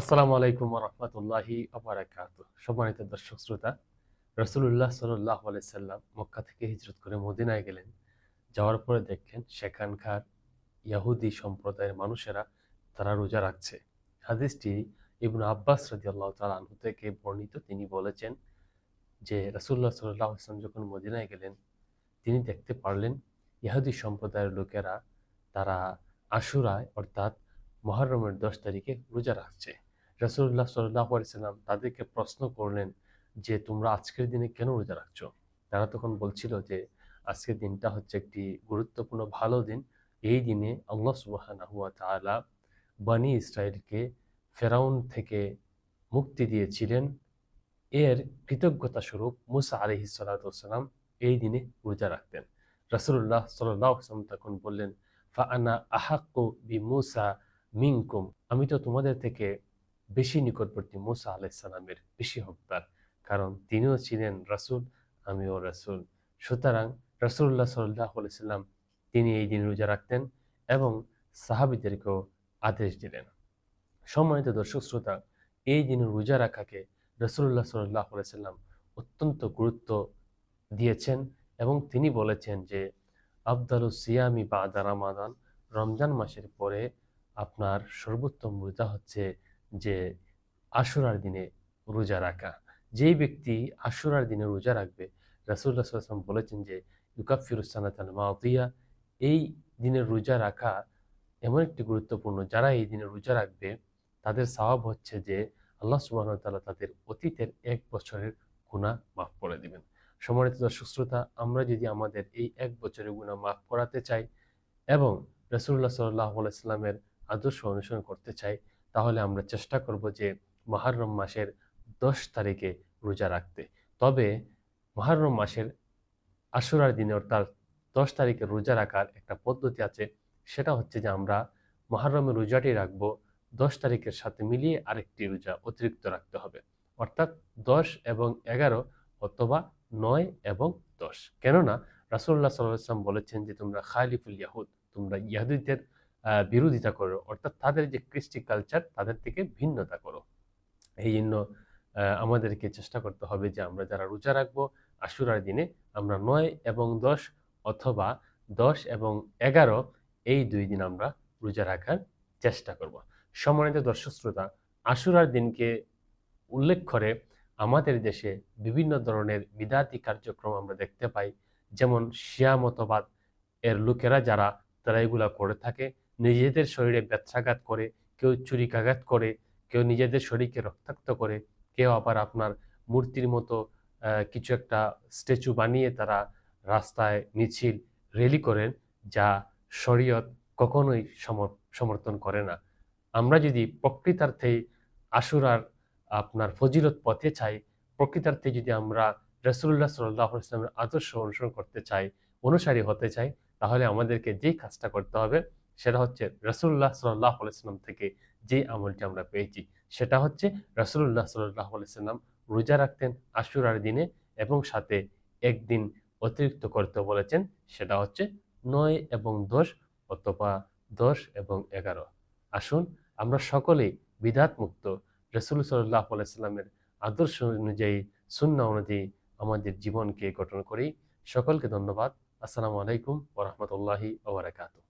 আসসালামু আলাইকুম রহমতুল্লাহি আবরাকাত সম্মানিত দর্শক শ্রোতা রসুল্লাহ সাল্লাহ সাল্লাম মক্কা থেকে হিজরত করে মদিনায় গেলেন। যাওয়ার পরে দেখেন সেখানকার ইয়াহুদি সম্প্রদায়ের মানুষেরা তারা রোজা রাখছে। হাদিসটি ইবনু আব্বাস রাজি আল্লাহ তালু থেকে বর্ণিত। তিনি বলেছেন যে রসুল্লাহ সাল্লাহ আসলাম যখন মদিনায় গেলেন, তিনি দেখতে পারলেন ইহুদি সম্প্রদায়ের লোকেরা তারা আশুরায় অর্থাৎ মহরমের দশ তারিখে রোজা রাখছে। রসুল্লাহ সাল্লাহ সাল্লাম তাদেরকে প্রশ্ন করলেন যে, তোমরা আজকের দিনে কেন রোজা রাখছো? তারা তখন বলছিল যে, আজকের দিনটা হচ্ছে একটি গুরুত্বপূর্ণ ভালো দিন। এই দিনে আল্লাহ সুবাহানা হুয়া বানি ইসরায়েলকে ফেরাউন থেকে মুক্তি দিয়েছিলেন। এর কৃতজ্ঞতা স্বরূপ মুসা আলহি সাল্লাম এই দিনে রোজা রাখতেন। রসুল্লাহ সাল্লাম তখন বললেন, ফা আনা আহাক্কু বি মুসা মিংকুম আমি তো তোমাদের থেকে বেশি নিকটবর্তী মুসা আলাইসালামের বেশি হকদার কারণ তিনিও ছিলেন রাসুল, আমিও রাসুল। সুতরাং রাসুল্লাহ সাল্লাহ সাল্লাম তিনি এই দিন রোজা রাখতেন এবং সাহাবিদেরকেও আদেশ দিলেন। সম্মানিত দর্শক শ্রোতা, এই দিন রোজা রাখাকে রসুল্লাহ সাল্লাহ সাল্লাম অত্যন্ত গুরুত্ব দিয়েছেন এবং তিনি বলেছেন যে আবদালু সিয়ামি বা রামাদান, রমজান মাসের পরে আপনার সর্বোত্তম রোজা হচ্ছে যে আশুরার দিনে রোজা রাখা, যেই ব্যক্তি আশুরার দিনে রোজা রাখবে রাসুল্লাহ সাল্লাম বলেছেন যে ইউকাফিরুসানাতাল মাউতিয়া এই দিনের রোজা রাখা এমন একটি গুরুত্বপূর্ণ, যারা এই দিনে রোজা রাখবে, তাদের স্বভাব হচ্ছে যে, আল্লাহ সুবাহতাল্লাহ তাদের অতীতের এক বছরের গুণা মাফ করে দিবেন। সম্মানিত দর্শক শ্রোতা, আমরা যদি আমাদের এই এক বছরের গুণা মাফ করাতে চাই এবং রসুল্লাহ সাল্লাহ আলাইস্লামের আদর্শ অনুসরণ করতে চাই তাহলে আমরা চেষ্টা করব যে মহারম মাসের দশ তারিখে রোজা রাখতে। তবে মহারম মাসের আশুরার দিনে অর্থাৎ দশ তারিখে রোজা রাখার একটা পদ্ধতি আছে, সেটা হচ্ছে যে আমরা মহারমের রোজাটি রাখব, দশ তারিখের সাথে মিলিয়ে আরেকটি রোজা অতিরিক্ত রাখতে হবে। অর্থাৎ দশ এবং এগারো অথবা নয় এবং দশ। কেননা রাসুল্লাহ সাল্লাম বলেছেন যে তোমরা খালিফুল ইয়াহুদ, তোমরা ইয়াহুদিদের বিরোধিতা করো। অর্থাৎ তাদের যে কৃষ্টি কালচার তাদের থেকে ভিন্নতা করো। এই জন্য আমাদেরকে চেষ্টা করতে হবে যে আমরা যারা রোজা রাখব, আশুরার দিনে আমরা নয় এবং দশ অথবা দশ এবং এগারো, এই দুই দিন আমরা রোজা রাখার চেষ্টা করব। সম্মানিত দর্শক শ্রোতা, আশুরার দিনকে উল্লেখ করে আমাদের দেশে বিভিন্ন ধরনের বিদাতি কার্যক্রম আমরা দেখতে পাই। যেমন শিয়া মতবাদ এর লোকেরা যারা তারা এগুলা করে থাকে নিজেদের শরীরে ব্যথাঘাত করে, কেউ চুরিকাঘাত করে, কেউ নিজেদের শরীরকে রক্তাক্ত করে, কেউ আবার আপনার মূর্তির মতো কিছু একটা স্ট্যাচু বানিয়ে তারা রাস্তায় মিছিল রেলি করেন যা শরীয়ত কখনোই সমর্থন করে না। আমরা যদি প্রকৃতার্থেই আশুরার আপনার ফজিলত পথে চাই, প্রকৃতার্থে যদি আমরা রসুল্লাহ সাল্লাহ ইসলামের আদর্শ অনুসরণ করতে চাই, অনুসারী হতে চাই, তাহলে আমাদেরকে যেই কাজটা করতে হবে সেটা হচ্ছে রসুল্লাহ সাল্লাহ আলাইসাল্লাম থেকে যে আমলটি আমরা পেয়েছি। সেটা হচ্ছে রসুল্লাহ সাল্লাহ আলাইসাল্লাম রোজা রাখতেন আশুরার দিনে এবং সাথে একদিন অতিরিক্ত করতে বলেছেন, সেটা হচ্ছে নয় এবং দশ অথবা দশ এবং এগারো। আসুন, আমরা সকলেই বিধাত মুক্ত রসুল সাল্লাহ আলাইস্লামের আদর্শ অনুযায়ী শূন্য অনুযায়ী আমাদের জীবনকে গঠন করি। সকলকে ধন্যবাদ। আসসালামু আলাইকুম ওরহমতুল্লাহি ওবরাকাতু